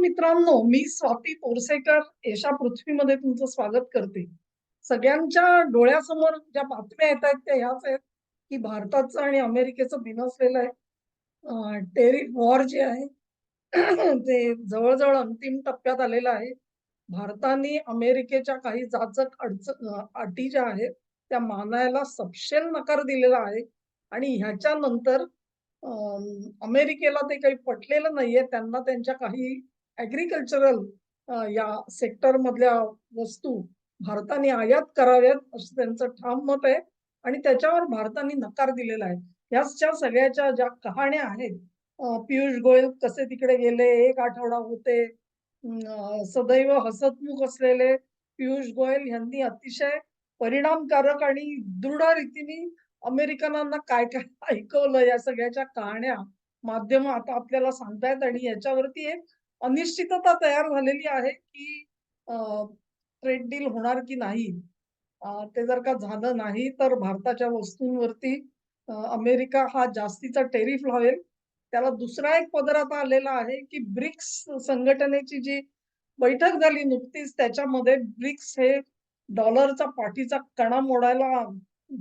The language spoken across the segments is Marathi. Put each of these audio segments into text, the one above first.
मित्रांनो मी स्वाती पोरसेकर एशा पृथ्वीमध्ये तुमचं स्वागत करते. सगळ्यांच्या डोळ्यासमोर ज्या बातम्या येत आहेत त्या ह्याच आहेत की भारताचं आणि अमेरिकेचं बिनसलेलं आहे. टेरिफ वॉर जे आहे ते जवळजवळ अंतिम टप्प्यात आलेलं आहे. भारताने अमेरिकेच्या काही जाचक अडचण अटी ज्या आहेत त्या मानायला सपशेल नकार दिलेला आहे. आणि ह्याच्यानंतर अमेरिकेला ते काही पटलेलं नाहीये त्यांना त्यांच्या काही ऍग्रिकल्चरल या सेक्टर मधल्या वस्तू भारताने आयात कराव्यात असं त्यांचं ठाम मत आहे. आणि त्याच्यावर भारताने नकार दिलेला आहे. ह्याच्या सगळ्याच्या ज्या कहाण्या आहेत पियुष गोयल कसे तिकडे गेले एक आठवडा होते सदैव हसतमुख असलेले पियुष गोयल यांनी अतिशय परिणामकारक आणि दृढ रीतीने अमेरिकनांना काय काय ऐकवलं या सगळ्याच्या कहाण्या माध्यम आता आपल्याला सांगतायत. आणि याच्यावरती एक अनिश्चितता तयार झालेली आहे की ट्रेड डील होणार की नाही ते जर का झालं नाही तर भारताच्या वस्तूंवरती अमेरिका हा जास्तीचा टेरिफ लावेल. त्याला दुसरा एक पदर आता आलेला आहे की ब्रिक्स संघटनेची जी बैठक झाली नुकतीच त्याच्यामध्ये ब्रिक्स हे डॉलरचा पाठीचा कणा मोडायला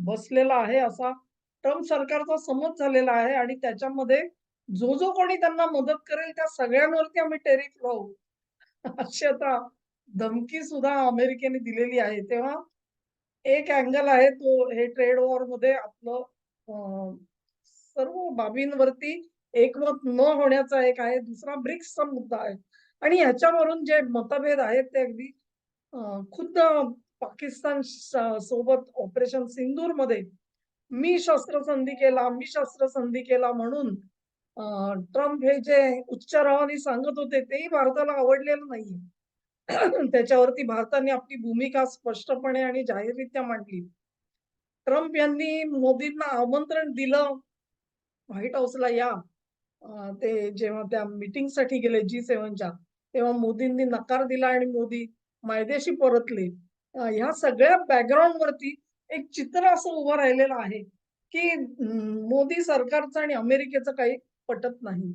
बसलेला आहे असा ट्रम्प सरकारचा समज झालेला आहे आणि त्याच्यामध्ये जो जो कोणी त्यांना मदत करेल त्या सगळ्यांवरती आम्ही टेरिफ लावू अशी आता धमकी सुद्धा अमेरिकेने दिलेली आहे. तेव्हा एक अँगल आहे तो हे ट्रेड वॉरमध्ये आपलं सर्व बाबींवरती एकमत न होण्याचा एक आहे. दुसरा ब्रिक्सचा मुद्दा आहे. आणि ह्याच्यावरून जे मतभेद आहेत ते अगदी खुद्द पाकिस्तान सोबत ऑपरेशन सिंदूरमध्ये मी शस्त्रसंधी केला मी शस्त्रसंधी केला म्हणून ट्रम्प हे जे उच्चारावाने सांगत होते तेही भारताला आवडलेलं नाहीये. त्याच्यावरती भारताने आपली भूमिका स्पष्टपणे आणि जाहीररित्या मांडली. ट्रम्प यांनी मोदींना आमंत्रण दिलं. व्हाईट हाऊसला या. ते जेव्हा त्या मीटिंगसाठी गेले जी सेव्हनच्या तेव्हा मोदींनी नकार दिला आणि मोदी मायदेशी परतले. ह्या सगळ्या बॅकग्राऊंड वरती एक चित्र असं उभं राहिलेलं आहे की मोदी सरकारचं आणि अमेरिकेचं काही पटत नाही.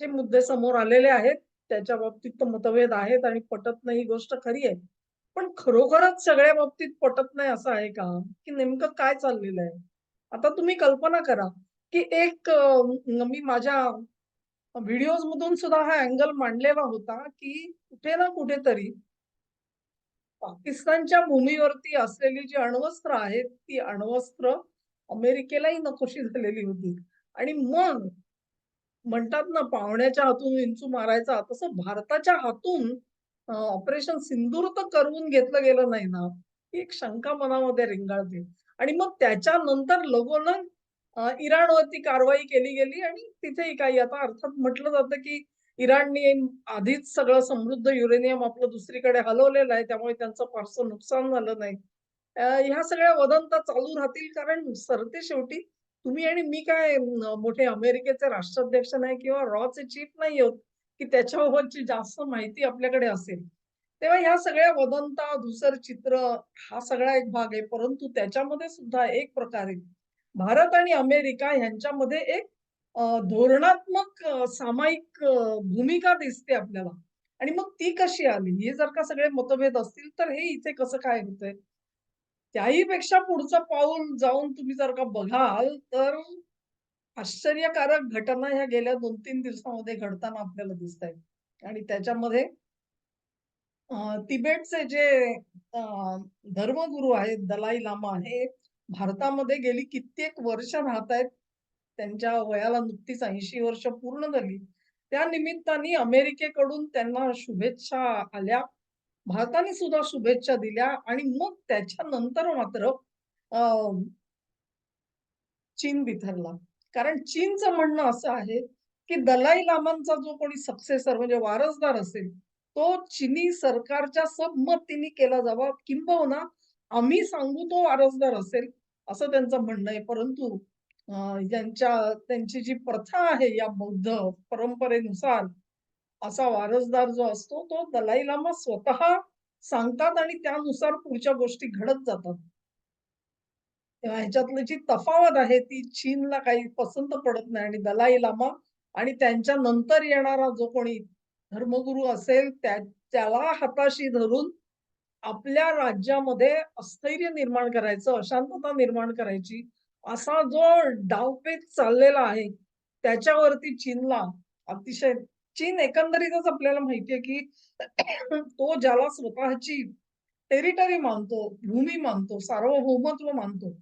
जे मुद्दे समोर आलेले आहेत त्याच्या बाबतीत मतभेद आहेत आणि पटत नाही ही गोष्ट खरी आहे. पण खरोखरच सगळ्या बाबतीत पटत नाही असं आहे का? की नेमकं काय चाललेलं आहे? आता तुम्ही कल्पना करा की एक मी माझ्या व्हिडिओज मधून सुद्धा हा अँगल मांडलेला होता की कुठे ना कुठेतरी पाकिस्तानच्या भूमीवरती असलेली जी अण्वस्त्र आहेत ती अण्वस्त्र अमेरिकेलाही नकोशी झालेली होती. आणि मग म्हणतात ना पाहुण्याच्या हातून विंचू मारायचा तसं भारताच्या हातून ऑपरेशन सिंदूर तर करवून घेतलं गेलं नाही ना. एक शंका मनामध्ये रिंगाळते. आणि मग त्याच्यानंतर लगोलग इराणवरती कारवाई केली गेली आणि तिथेही काही आता अर्थात म्हटलं जातं की इराणने आधीच सगळं समृद्ध युरेनियम आपलं दुसरीकडे हलवलेलं आहे त्यामुळे त्यांचं फारसं नुकसान झालं नाही. ह्या सगळ्या वदंता चालू राहतील कारण सरते शेवटी तुम्ही आणि मी काय मोठे अमेरिकेचे राष्ट्राध्यक्ष नाही किंवा रॉचे चीफ नाही आहोत की त्याच्याबाबतची जास्त माहिती आपल्याकडे असेल. तेव्हा ह्या सगळ्या वदंता धुसर चित्र हा सगळा एक भाग आहे. परंतु त्याच्यामध्ये सुद्धा एक प्रकारे भारत आणि अमेरिका यांच्यामध्ये एक धोरणात्मक सामायिक भूमिका दिसते आपल्याला. आणि मग ती कशी आली? हे जर का सगळे मतभेद असतील तर हे इथे कसं काय होतंय? त्याही पेक्षा पुढचं पाऊल जाऊन तुम्ही जर का बघाल तर आश्चर्यकारक घटना ह्या गेल्या दोन तीन दिवसामध्ये घडताना आपल्याला दिसत आहेत आणि त्याच्यामध्ये तिबेटचे जे धर्मगुरु आहेत दलाई लामा हे भारतामध्ये गेली कित्येक वर्ष राहत आहेत त्यांच्या वयाला नुकतीच ऐंशी वर्ष पूर्ण झाली. त्या निमित्ताने अमेरिकेकडून त्यांना शुभेच्छा आल्या. भारताने सुद्धा शुभेच्छा दिल्या आणि मग त्याच्यानंतर मात्र चीन बिथरला. कारण चीनचं म्हणणं असं आहे की दलाई लामांचा जो कोणी सक्सेसर म्हणजे वारसदार असेल तो चिनी सरकारच्या संमतीने केला जावा. किंबहुना आम्ही सांगू तो वारसदार असेल असं त्यांचं म्हणणं आहे. परंतु यांच्या त्यांची जी प्रथा आहे या बौद्ध परंपरेनुसार असा वारसदार जो असतो तो दलाई लामा स्वतः सांगतात आणि त्यानुसार पुढच्या गोष्टी घडत जातात. तेव्हा ह्याच्यातली जी तफावत आहे ती चीनला काही पसंत पडत नाही आणि दलाई लामा आणि त्यांच्या नंतर येणारा जो कोणी धर्मगुरू असेल त्या त्याला हाताशी धरून आपल्या राज्यामध्ये अस्थैर्य निर्माण करायचं, अशांतता निर्माण करायची, असा जो डावपेच चाललेला आहे, त्याच्यावरती चीनला अतिशय चीन एकंदरीतच आपल्याला माहितीये, की तो ज्याला स्वतःची टेरिटरी मानतो, भूमी मानतो, सार्वभौमत्व मानतो.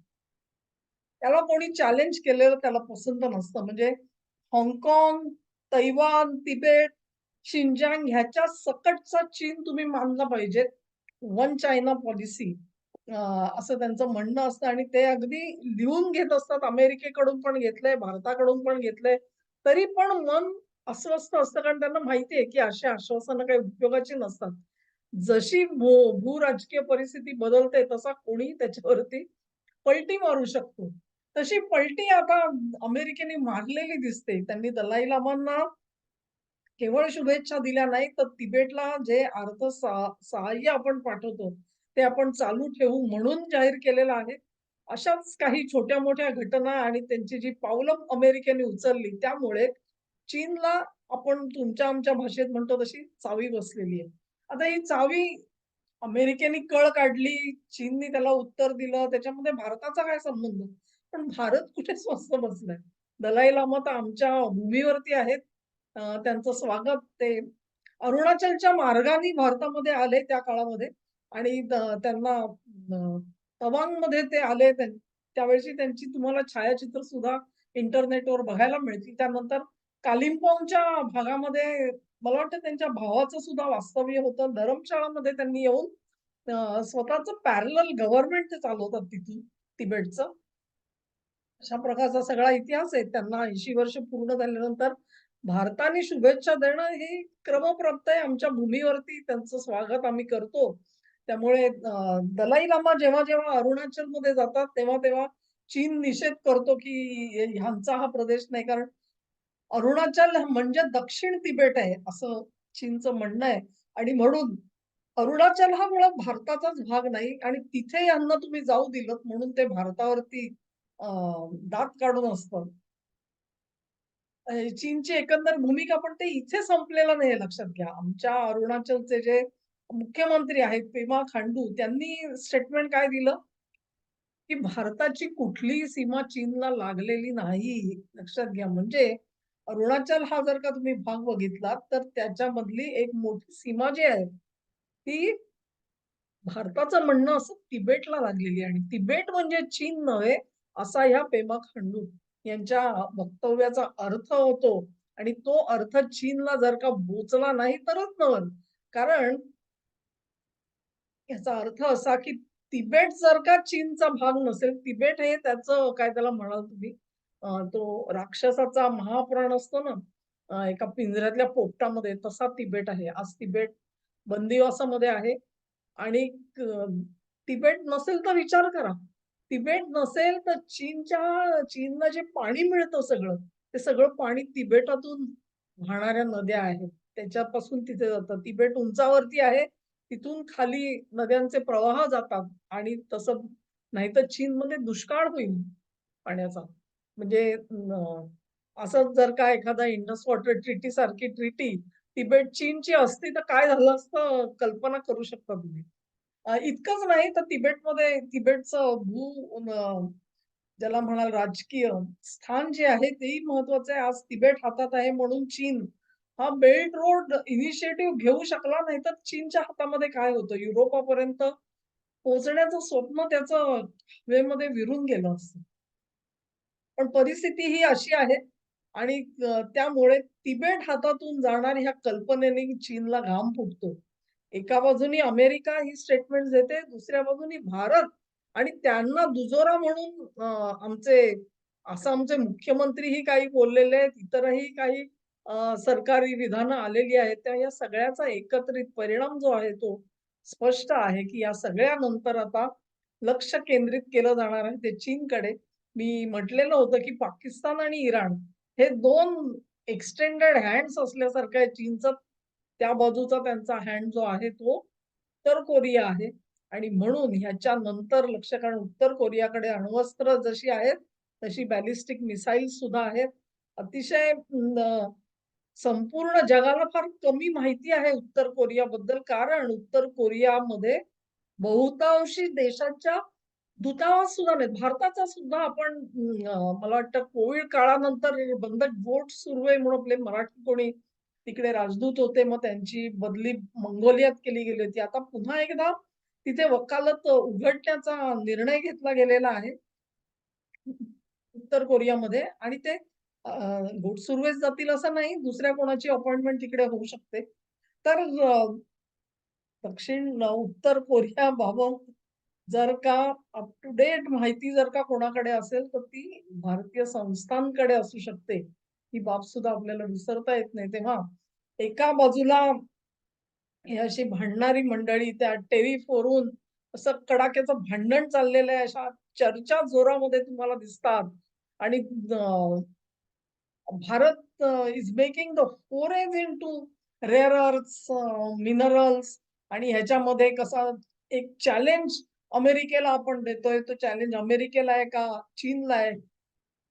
त्याला कोणी चॅलेंज केलेलं त्याला पसंत नसतं. म्हणजे हाँगकाँग, तैवान, तिबेट, शिंजांग ह्याच्या सकटचा चीन तुम्ही मानला पाहिजे. वन चायना पॉलिसी असं त्यांचं म्हणणं असतं आणि ते अगदी लिहून घेत असतात. अमेरिकेकडून पण घेतलंय, भारताकडून पण घेतलंय. तरी पण मन अस्वस्थ असतं कारण त्यांना माहिती आहे, की अशी आश्वासनं काही उपयोगाची नसतात. जशी भू भूराजकीय परिस्थिती बदलते तसा कोणी त्याच्यावरती पलटी मारू शकतो. तशी पलटी आता अमेरिकेने मारलेली दिसते. त्यांनी दलाई लामांना केवळ शुभेच्छा दिल्या नाही, तर तिबेटला जे अर्थ सहाय्य आपण पाठवतो, ते आपण चालू ठेवू म्हणून जाहीर केलेलं आहे. अशाच काही छोट्या-मोठ्या घटना आणि त्यांची जी पावलं अमेरिकेने उचलली, त्यामुळे चीनला आपण तुमच्या आमच्या भाषेत म्हणतो तशी चावी बसलेली आहे. आता ही चावी अमेरिकेने कळ काढली, चीनने त्याला उत्तर दिलं, त्याच्यामध्ये भारताचा काय संबंध? पण भारत कुठे स्वस्त बसलाय? दलाई लामा तर आमच्या भूमीवरती आहेत. त्यांचं स्वागत ते अरुणाचलच्या मार्गाने भारतामध्ये आले त्या काळामध्ये आणि त्यांना तवांगमध्ये ते आले. त्यावेळेची त्यांची तुम्हाला छायाचित्र सुद्धा इंटरनेटवर बघायला मिळतील. त्यानंतर कालिम्पोंगच्या भागामध्ये मला वाटतं त्यांच्या भावाचं सुद्धा वास्तव्य होतं. धर्मशाळामध्ये त्यांनी येऊन स्वतःच स्वतःचं गव्हर्नमेंट ते चालवतात तिथून तिबेटचं. अशा प्रकारचा सगळा इतिहास आहे. त्यांना 80 वर्ष पूर्ण झाल्यानंतर भारताने शुभेच्छा देणं हे क्रमप्राप्त आहे. आमच्या भूमीवरती त्यांचं स्वागत आम्ही करतो. त्यामुळे दलाई लामा जेव्हा-जेव्हा अरुणाचलमध्ये जातात, तेव्हा-तेव्हा चीन निषेध करतो, की ह्यांचा हा प्रदेश नाही. कारण अरुणाचल म्हणजे दक्षिण तिबेट आहे, असं चीनचं म्हणणं आहे आणि म्हणून अरुणाचल हा मुळात भारताचाच भाग नाही आणि तिथे यांना तुम्ही जाऊ दिलं म्हणून ते भारतावरती दात काढून असतं. चीनची एकंदर भूमिका पण ते इथे संपलेलं नाही लक्षात घ्या. आमच्या अरुणाचलचे जे मुख्यमंत्री आहेत पेमा खांडू त्यांनी स्टेटमेंट काय दिलं? की भारताची कुठलीही सीमा चीनला लागलेली नाही. लक्षात घ्या. म्हणजे अरुणाचल हा जर का तुम्ही भाग बघितला तर त्याच्यामधली एक मोठी सीमा जी आहे, ती भारताचं म्हणणं असं तिबेटला लागलेली आहे. आणि तिबेट म्हणजे चीन नव्हे, असा ह्या पेमा खांडू यांच्या वक्तव्याचा अर्थ होतो. आणि तो अर्थ चीनला जर का बोचला नाही तरच नवल. कारण याचा अर्थ असा, की तिबेट जर का चीनचा भाग नसेल, तिबेट हे त्याचं काय त्याला म्हणाल तुम्ही? तो राक्षसाचा महाप्राण असतो ना, एका पिंजऱ्यातल्या पोपटामध्ये तसा तिबेट आहे. आज तिबेट बंदिवासामध्ये आहे आणि तिबेट नसेल तर विचार करा. तिबेट नसेल तर चीनच्या चीनला जे पाणी मिळतं सगळं, ते सगळं पाणी तिबेटातून वाहणाऱ्या नद्या आहेत. त्याच्यापासून तिथे जातं. तिबेट उंचावरती आहे. तिथून खाली नद्यांचे प्रवाह जातात आणि तसं नाहीतर चीनमध्ये दुष्काळ होईल पाण्याचा. म्हणजे असं जर का एखादा इंडस वॉटर ट्रिटी सारखी ट्रिटी तिबेट चीनची असती तर काय झालं असतं कल्पना करू शकता तुम्ही. इतकंच नाही तर तिबेटमध्ये तिबेटचं भू ज्याला म्हणाल राजकीय स्थान जे आहे तेही महत्वाचं आहे. आज तिबेट हातात आहे म्हणून चीन हा बेल्ट रोड इनिशिएटिव्ह घेऊ शकला नाही तर चीनच्या हातामध्ये काय होतं? युरोपापर्यंत पोहोचण्याचं स्वप्न त्याचं हवेमध्ये विरून गेलं असतं. पण परिस्थिती ही अशी आहे आणि त्यामुळे तिबेट हातातून जाणार ह्या कल्पनेने चीनला घाम फुटतो. एका बाजूनी अमेरिका ही स्टेटमेंट देते, दुसऱ्या बाजूनी भारत आणि त्यांना दुजोरा म्हणून अ, आमचे आसामचे मुख्यमंत्रीही काही बोललेले आहेत. इतरही काही सरकारी विधानं आलेली आहेत. त्या या सगळ्याचा एकत्रित परिणाम जो आहे तो स्पष्ट आहे, की या सगळ्यानंतर आता लक्ष केंद्रित केलं जाणार आहे ते चीनकडे. मी म्हटलेलं होतं, की पाकिस्तान आणि इराण हे दोन एक्सटेंडेड हँड्स असल्यासारखं आहे. चीनचा त्या बाजूचा त्यांचा हँड जो आहे तो उत्तर कोरिया आहे. आणि म्हणून ह्याच्या नंतर लक्ष कारण उत्तर कोरियाकडे अण्वस्त्र जशी आहेत, तशी बॅलिस्टिक मिसाईल सुद्धा आहेत. अतिशय संपूर्ण जगाला फार कमी माहिती आहे उत्तर कोरियाबद्दल. कारण उत्तर कोरियामध्ये बहुतांशी देशाच्या दूतावास सुद्धा नाहीत. भारताचा सुद्धा आपण मला वाटतं कोविड काळानंतर बंद बोट सुरू आहे म्हणून आपले मराठी कोणी तिकडे राजदूत होते मग त्यांची बदली मंगोलियात केली गेली होती. आता पुन्हा एकदा तिथे वकालत उघडण्याचा निर्णय घेतला गेलेला आहे. उत्तर कोरियामध्ये आणि ते घोट बोट जातील असं नाही. दुसऱ्या कोणाची अपॉइंटमेंट तिकडे होऊ शकते. तर दक्षिण उत्तर कोरिया बाबत जर का अप टू डेट माहिती जर का कोणाकडे असेल, तर ती भारतीय संस्थांकडे असू शकते. ही बाब सुद्धा आपल्याला विसरता येत नाही. तेव्हा एका बाजूला ही अशी भांडणारी मंडळी त्या टेलिफोनवरून असं कडाक्याचं भांडण चाललेलं आहे. अशा चर्चा जोरामध्ये तुम्हाला दिसतात आणि Bharat is making the forays into rare earth minerals आणि ह्याच्यामध्ये कसा एक चॅलेंज अमेरिकेला आपण देतोय. तो चॅलेंज अमेरिकेला आहे का चीनला आहे?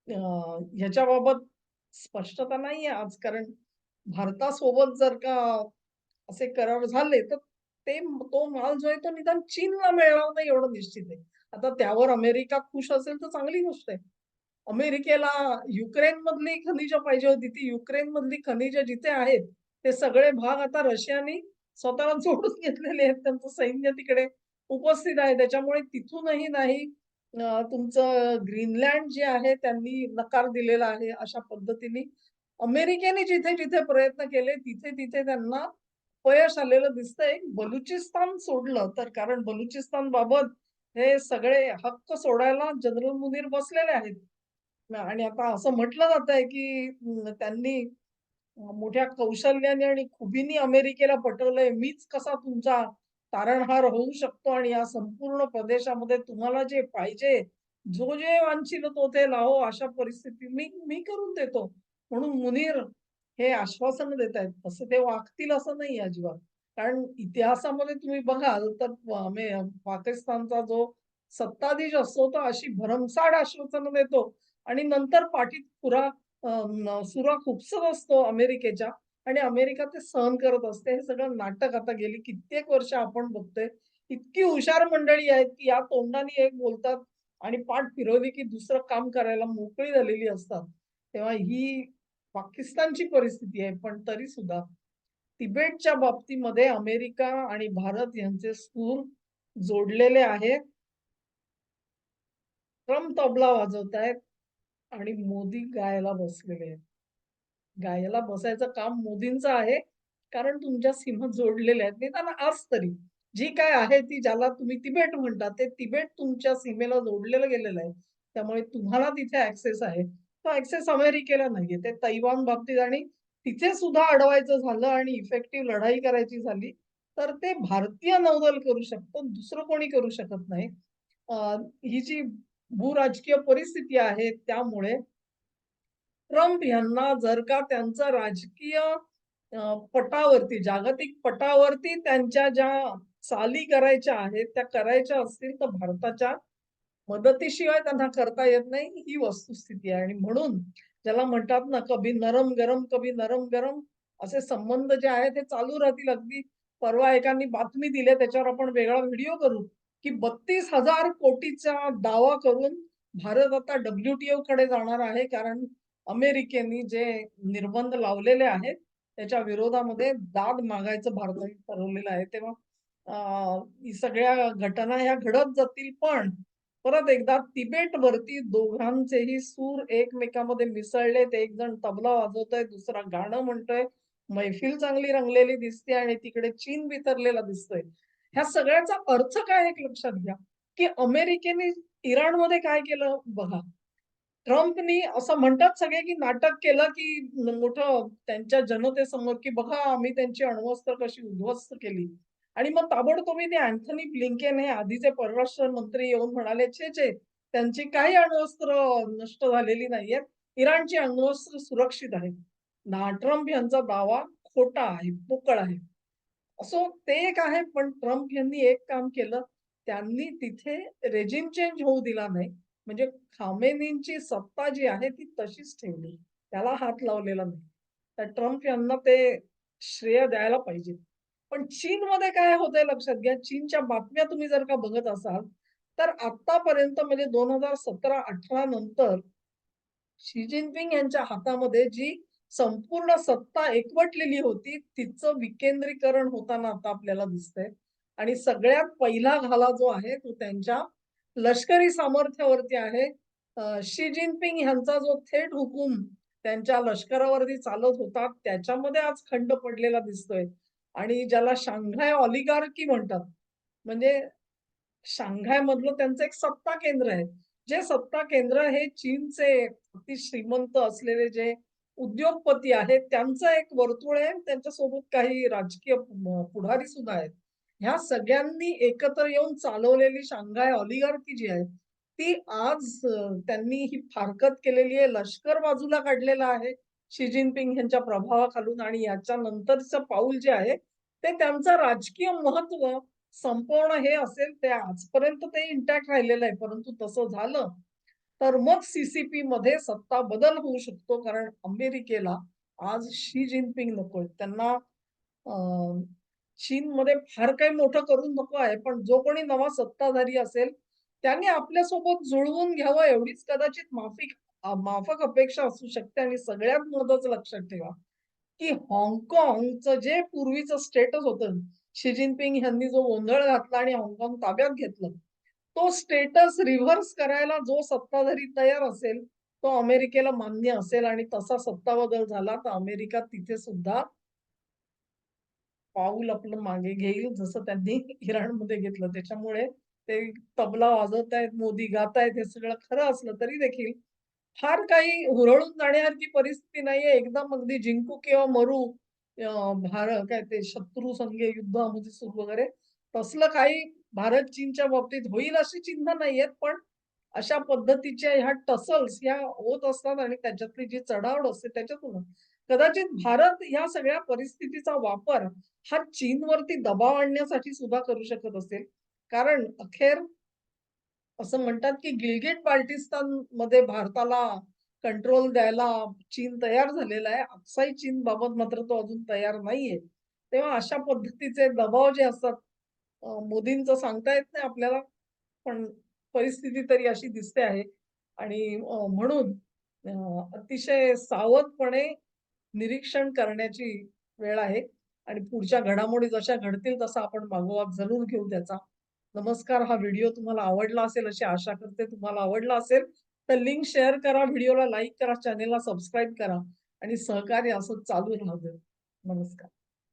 ह्याच्याबाबत स्पष्टता नाहीये आज कारण भारतासोबत जर का असे करार झाले, तर ते तो माल जो आहे तो निदान चीनला मिळणार नाही एवढं निश्चित आहे. आता त्यावर अमेरिका खुश असेल तर चांगली गोष्ट आहे. अमेरिकेला युक्रेन मधली खनिज पाहिजे होती. ती युक्रेन मधली खनिज जिथे आहेत, ते सगळे भाग आता रशियाने स्वतःला जोडून घेतलेले आहेत. त्यांचं सैन्य तिकडे उपस्थित आहे. त्याच्यामुळे तिथूनही नाही तुमचं ग्रीनलँड जे आहे त्यांनी नकार दिलेला आहे. अशा पद्धतीने अमेरिकेने जिथे-जिथे प्रयत्न केले, तिथे-तिथे त्यांना अपयश आलेलं दिसतंय. बलुचिस्तान सोडलं तर कारण बलुचिस्तान बाबत हे सगळे हक्क सोडायला जनरल मुनीर बसलेले आहेत. आणि आता असं म्हटलं जातंय, की त्यांनी मोठ्या कौशल्याने आणि खुबीनी अमेरिकेला पटवलंय, मीच कसा तुमचा तारणहार होऊ शकतो आणि या संपूर्ण प्रदेशामध्ये तुम्हाला जे पाहिजे, जो जे वांछिल तो ते लाहो, अशा परिस्थिती मी मी करून देतो. म्हणून मुनीर हे आश्वासन देत आहेत. तसं ते वागतील असं नाही अजिबात. कारण इतिहासामध्ये तुम्ही बघाल तर पाकिस्तानचा जो सत्ताधीश असतो, तो अशी भरमसाठ आश्वासनं देतो आणि नंतर पाठीत पुरा सुरा खुपसत असतो अमेरिकेच्या आणि अमेरिका ते सहन करत असते. हे सगळं नाटक आता गेली कित्येक वर्ष आपण बघतोय. इतकी हुशार मंडळी आहेत, की या तोंडाने एक बोलतात आणि पाठ फिरवली, की दुसरं काम करायला मोकळी झालेली असतात. तेव्हा ही पाकिस्तानची परिस्थिती आहे. पण तरी सुद्धा तिबेटच्या बाबतीमध्ये अमेरिका आणि भारत यांचे सूर जोडलेले आहेत. ट्रम्प तबला वाजवतायत आणि मोदी गायला बसलेले आहेत. गायला बसायचं काम मोदींचं आहे. कारण तुमच्या सीमा जोडलेल्या आहेत. निदान आज तरी जी काय आहे ती ज्याला तुम्ही तिबेट म्हणता, ते तिबेट तुमच्या सीमेला जोडलेलं गेलेलं आहे. त्यामुळे तुम्हाला तिथे ऍक्सेस आहे. तो ऍक्सेस अमेरिकेला नाहीये. ते तैवान बाबतीत आणि तिथे सुद्धा अडवायचं झालं आणि इफेक्टिव्ह लढाई करायची झाली, तर ते भारतीय नौदल करू शकतं. दुसरं कोणी करू शकत नाही. ही जी भूराजकीय परिस्थिती आहे त्यामुळे ट्रम्प यांना जर का त्यांचं राजकीय पटावरती, जागतिक पटावरती त्यांच्या ज्या चाली करायच्या आहेत, त्या करायच्या असतील तर भारताच्या मदतीशिवाय त्यांना करता येत नाही, ही वस्तुस्थिती आहे. आणि म्हणून ज्याला म्हणतात ना, कभी नरम-गरम, कभी नरम-गरम असे संबंध जे आहेत ते चालू राहतील. अगदी परवा एकांनी बातमी दिली त्याच्यावर आपण वेगळा व्हिडिओ करू, की 32,000 कोटीचा दावा करून भारत आता डब्ल्यूटीओ कडे जाणार आहे. कारण अमेरिकेने जे निर्बंध लावलेले आहेत, त्याच्या विरोधामध्ये दाद मागायचं भारताने ठरवलेलं आहे. तेव्हा सगळ्या घटना ह्या घडत जातील. पण परत एकदा तिबेट वरती दोघांचेही सूर एकमेकांमध्ये मिसळलेत. एक जण तबला वाजवतोय, दुसरा गाणं म्हणतोय. मैफिल चांगली रंगलेली दिसते आणि तिकडे चीन वितरलेला दिसतोय. ह्या सगळ्याचा अर्थ काय एक लक्षात घ्या, की अमेरिकेने इराणमध्ये काय केलं बघा. ट्रम्पनी असं म्हणतात सगळे, की नाटक केलं, की मोठं त्यांच्या जनतेसमोर, की बघा आम्ही त्यांची अण्वस्त्र कशी उद्ध्वस्त केली. आणि मग ताबडतोबीने अँथनी ब्लिंकेन हे आधीचे परराष्ट्र मंत्री येऊन म्हणाले, "छे, छे, त्यांची काही अण्वस्त्र नष्ट झालेली नाहीयेत. इराणची अण्वस्त्र सुरक्षित आहेत." ना ट्रम्प यांचा दावा खोटा आहे, पोकळ आहे. असो ते एक आहे, पण ट्रम्प यांनी एक काम केलं. त्यांनी तिथे रेजिम चेंज होऊ दिला नाही. म्हणजे खामेनींची सत्ता जी आहे ती तशीच ठेवली. त्याला हात लावलेला नाही. तर ट्रम्प यांना ते श्रेय द्यायला पाहिजे. पण चीनमध्ये काय होतंय लक्षात घ्या, चीनच्या बातम्या तुम्ही जर का बघत असाल, तर आतापर्यंत म्हणजे 2017-18 नंतर शी जिनपिंग यांच्या हातामध्ये जी संपूर्ण सत्ता एकवटलेली होती, तिचं विकेंद्रीकरण होताना आता आपल्याला दिसतंय. आणि सगळ्यात पहिला घाला जो आहे, तो त्यांच्या लष्करी सामर्थ्यावरती आहे. शी जिनपिंग ह्यांचा जो थेट हुकूम त्यांच्या लष्करावरती चालत होता, त्याच्यामध्ये आज खंड पडलेला दिसतोय. आणि ज्याला शांघाय ऑलिगार्की म्हणतात. म्हणजे शांघायमधलं त्यांचं एक सत्ता केंद्र आहे. जे सत्ता केंद्र हे चीनचे अति श्रीमंत असलेले जे उद्योगपती आहेत, त्यांचं एक वर्तुळ आहे. त्यांच्यासोबत काही राजकीय पुढारी सुद्धा आहेत. ह्या सगळ्यांनी एकत्र येऊन चालवलेली शांघाय ऑलिगार्की जी आहे, ती आज त्यांनी ही फारकत केलेली आहे. लष्कर बाजूला काढलेलं आहे. शी जिनपिंग यांच्या प्रभावाखालून आणि याच्या नंतरचं पाऊल जे आहे, ते त्यांचं राजकीय महत्त्व संपवणं हे असेल. ते आजपर्यंत ते इंटॅक्ट राहिलेलं आहे. परंतु तसं झालं, तर मग सीसीपी मध्ये सत्ता बदल होऊ शकतो. कारण अमेरिकेला आज शी जिनपिंग नकोय. त्यांना चीनमध्ये फार काही मोठं करून नको आहे. पण जो कोणी नवा सत्ताधारी असेल, त्याने आपल्यासोबत जुळवून घ्यावं एवढीच कदाचित माफिक माफक अपेक्षा असू शकते. आणि सगळ्यात महत्वाचं लक्षात ठेवा, की हाँगकाँगचं जे पूर्वीचं स्टेटस होतं, शी जिनपिंग यांनी जो गोंधळ घातला आणि हाँगकाँग ताब्यात घेतलं, तो स्टेटस रिव्हर्स करायला जो सत्ताधारी तयार असेल, तो अमेरिकेला मान्य असेल आणि तसा सत्ताबदल झाला, तर अमेरिका तिथे सुद्धा पाऊल आपलं मागे घेईल, जसं त्यांनी इराणमध्ये घेतलं. त्याच्यामुळे ते तबला वाजवतायत, मोदी गातायत, हे सगळं खरं असलं तरी देखील फार काही हुरळून जाण्यासारखी परिस्थिती नाहीये. एकदम अगदी जिंकू किंवा मरू भारत काय ते शत्रू संगे युद्ध सुरू वगैरे तसलं काही भारत चीनच्या बाबतीत होईल अशी चिन्ह नाहीयेत. पण अशा पद्धतीच्या ह्या टसल्स ह्या होत असतात आणि त्याच्यातली जी चढावड असते त्याच्यातून कदाचित भारत या सगळ्या परिस्थितीचा वापर हा चीनवरती दबाव आणण्यासाठी सुद्धा करू शकत असेल. कारण अखेर असं म्हणतात, की गिलगिट-बाल्टिस्तानमध्ये भारताला कंट्रोल द्यायला चीन तयार झालेला आहे. अक्साई चीनबाबत मात्र तो अजून तयार नाहीये. तेव्हा अशा पद्धतीचे दबाव जे असतात मोदींचं सांगता येत नाही आपल्याला. पण परिस्थिती तरी अशी दिसते आहे आणि म्हणून अतिशय सावधपणे निरीक्षण करण्याची वेळ आहे आणि पुढच्या घडामोडी जशा घडतील तसा आपण मागोवा जरूर घेऊ त्याचा. नमस्कार. हा व्हिडिओ तुम्हाला आवडला असेल अशी आशा करते. तुम्हाला आवडला असेल तर लिंक शेअर करा, व्हिडिओला लाईक करा, चॅनेलला सबस्क्राईब करा आणि सहकार्य असं चालू राहू दे. नमस्कार.